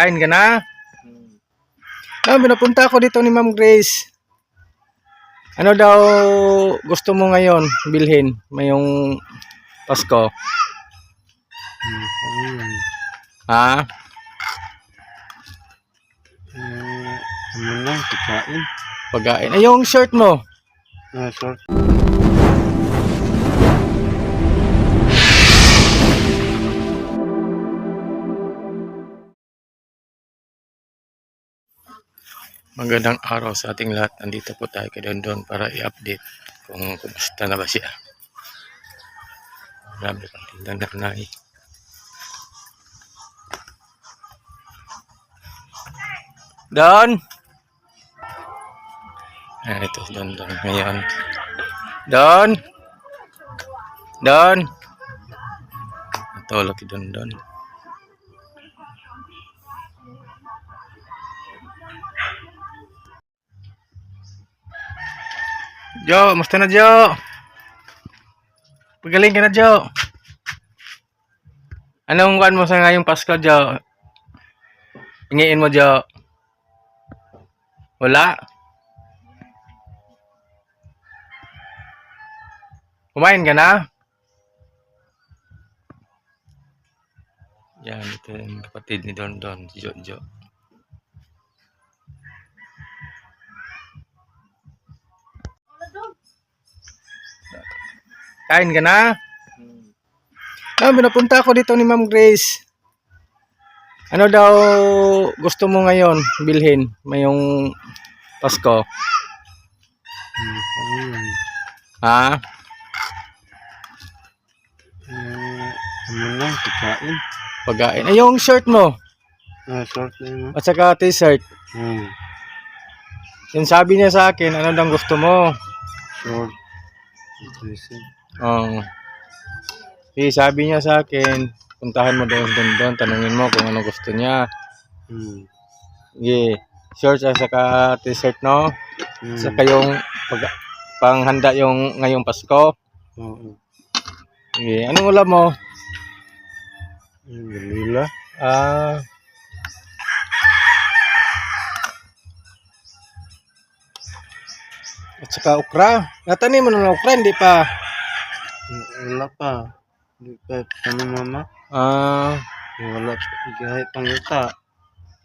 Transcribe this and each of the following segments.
Kain ka na? Ah, pinapunta ako dito ni Ma'am Grace. Ano daw gusto mo ngayon bilhin mayong Pasko? Hmm? Ha? Eh, ano lang, pagkain. Pagkain. Ay, yung shirt mo. Ah, short. Magandang araw sa ating lahat. Nandito po tayo kay Dondon para i-update kung kumusta na ba siya. Marami pang tindan na. Don! Ayan, ito si Don Don ngayon. Don! Don! Natulog si Don Don. Jo, musta na Jo? Pagaling ka na Jo. Anong kuan mo sa ngayong Pasko Jo? Hingiin mo Jo. Wala? Kumain ka na? Yan, ito yung kapatid ni Don Don, si Jojo. Kain ka na? Ah, pinapunta ako dito ni Ma'am Grace. Ano daw gusto mo ngayon bilhin mayong Pasko? Hmm? Ha? Eh, ano lang, pagkain. Pagkain. Ay, yung shirt mo. Ah, short na yun. At saka t-shirt. Hmm, Yung sabi niya sa akin, ano daw gusto mo? short. Dressing. Oo. Eh, sabi niya sa akin, puntahan mo doon doon doon, tanungin mo kung ano gusto niya. Hmm. Sige, shorts at saka t-shirt, no? Hmm. Saka yung pag, panghanda yung ngayong Pasko. Oo. Sige, anong ulam mo? Galila. Ah, at saka okra. Natanim mo na okra, hindi pa. Wala pa. Hindi pa. Ano mama? Ah, Wala pa. Kahit pang ita.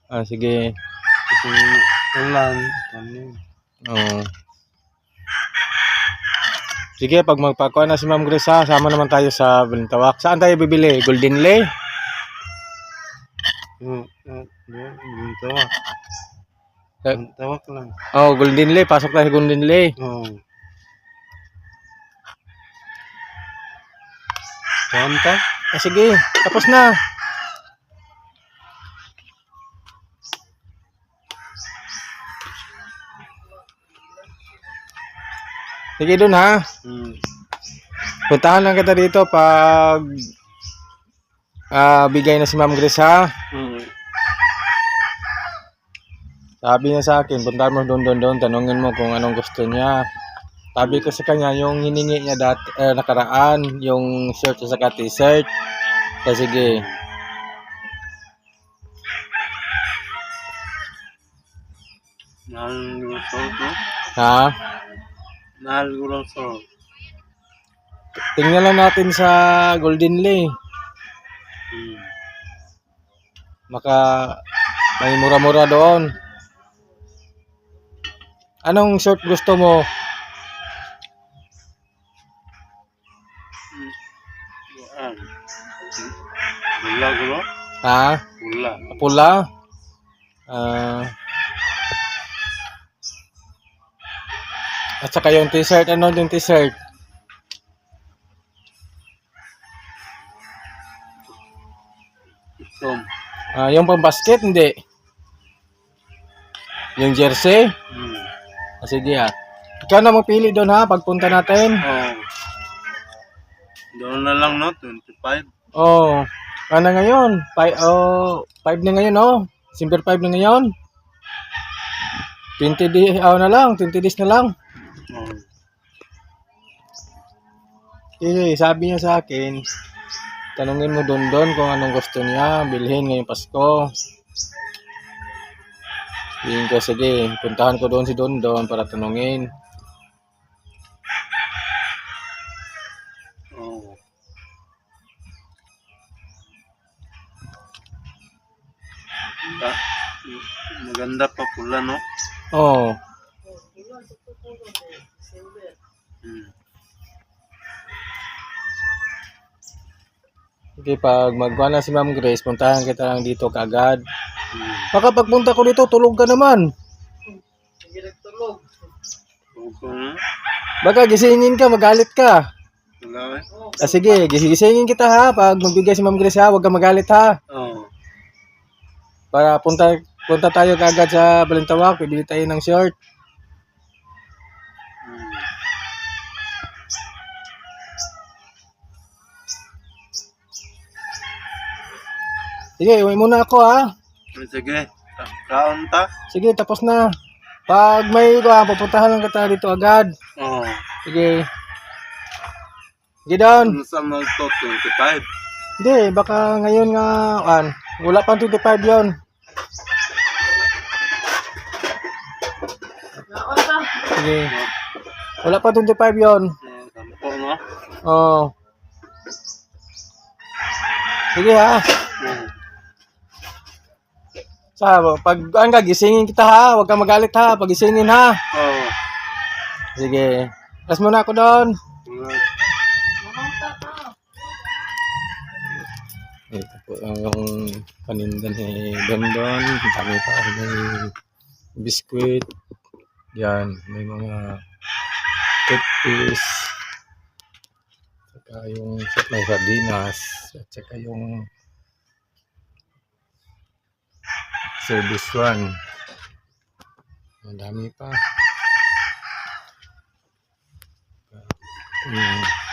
ah sige. Kasi ulan. Ano? Oo. Sige, pag magpakuha na si Ma'am Grace ha, sama naman tayo sa Balintawak. Saan tayo bibili? Golden Lay? Oo. ah, yun, Yung tawak. Eh, Yung tawak lang. Oh, Golden Lay. Pasok tayo sa Golden Lay. Oo. Saan ka? Ah, sige, tapos na. Sige dun ha. Hmm. Puntahan lang kita dito pag ah, bigay na si Ma'am Grace ha. Hmm. Sabi niya sa akin, puntahan mo doon doon doon, tanungin mo kung anong gusto niya. Sabi ko sa kanya, yung hiningi niya dati, eh, nakaraan, yung shirt at saka t-shirt. Kaya sige, Mahal ko lang sa ha? Mahal ko lang sa Tingnan lang natin sa Golden Lay. Hmm. Maka may mura-mura doon. Anong shirt gusto mo? Ha? Wala. Pula? Ah. at saka yung t-shirt, ano yung t-shirt? Ah, yung pang basket, hindi. Yung jersey? Hmm. Ah, sige ah. Ikaw na magpili doon ha, pagpunta natin. Oh. Doon na lang no, 25. Oh, ano ngayon? Five, oh, five na ngayon, oh. Simper 5 na ngayon. 20 days, oh, na lang, 20 days na lang. Oh. Eh, sabi niya sa akin, tanungin mo doon doon kung anong gusto niya, bilhin ngayong Pasko. Yun ko, sige, puntahan ko doon si Don Don para tanungin. Ah, maganda pa pula, no? Oo. Hmm. Sige, pag magkuha na si Ma'am Grace, puntahan kita lang dito kaagad. Hmm. Baka pagpunta ko dito, tulog ka naman. Opo na. Baka gisingin ka, magalit ka. Wala eh. Ah, sige, gis- gisingin kita ha. Pag magbigay si Ma'am Grace ha, huwag ka magalit ha. Oo. Para punta punta tayo kaagad sa Balintawak, bibili tayo ng short. Sige, uwi muna ako ha. Sige. Ka- Kaon ta? Sige, tapos na. Pag may uh, pupuntahan lang kita dito agad. Oo. Sige. Sige, Don. Ano sa mga to? 25? Hindi, baka ngayon nga, an, wala pang 25 yon. Sige. Wala pa 25 yon. Oo. Sige ha. Sa, pag ano ka, gisingin kita ha. Huwag kang magalit ha. Pag gisingin ha. Oo. Sige. Last muna ako doon. Ito po yung paninda ni Don Don. Ang Dami pa. May biskuit. Yan. May mga toothpaste. Saka yung may sardinas. At saka yung service one. Ang dami pa. Mm.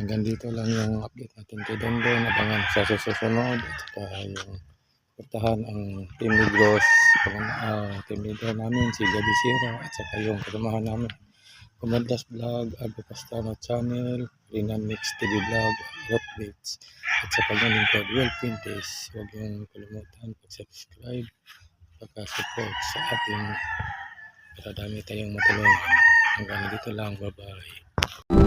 Hanggang dito lang yung update natin kay Don Don. Abangan sa susunod. At saka yung portahan ang Team Negros. Uh, team leader namin si Gabi Sira. At saka yung kasamahan namin. Kumadlas Vlog, Albo Pastano Channel, Rinan Mix TV Vlog, Updates. At saka yung lingkod, Well Pintes. Huwag yung kalimutan pag-subscribe, pagka-support sa ating para dami tayong matulungan. Hanggang dito lang. Bye-bye.